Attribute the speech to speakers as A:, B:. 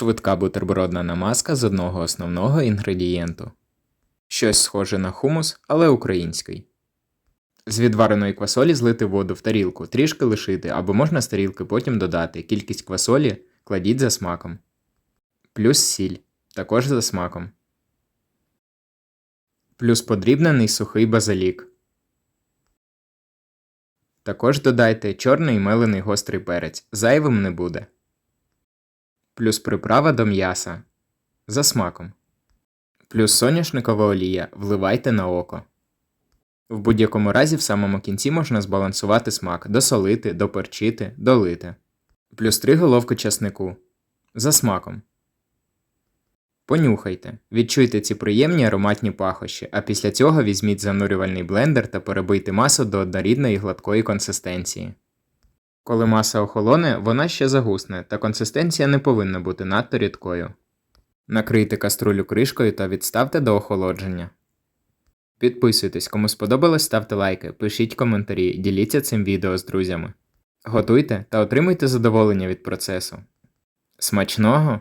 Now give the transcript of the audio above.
A: Швидка бутербродна намазка з одного основного інгредієнту. Щось схоже на хумус, але український. З відвареної квасолі злити воду в тарілку, трішки лишити, або можна з тарілки потім додати. Кількість квасолі кладіть за смаком. Плюс сіль, також за смаком. Плюс подрібнений сухий базилік. Також додайте чорний мелений гострий перець, зайвим не буде. Плюс приправа до м'яса. За смаком. Плюс соняшникова олія вливайте на око. В будь-якому разі в самому кінці можна збалансувати смак, досолити, доперчити, долити. Плюс 3 головки часнику. За смаком. Понюхайте. Відчуйте ці приємні ароматні пахощі, а після цього візьміть занурювальний блендер та перебийте масу до однорідної гладкої консистенції. Коли маса охолоне, вона ще загусне, та консистенція не повинна бути надто рідкою. Накрийте каструлю кришкою та відставте до охолодження. Підписуйтесь, кому сподобалось, ставте лайки, пишіть коментарі, діліться цим відео з друзями. Готуйте та отримуйте задоволення від процесу. Смачного!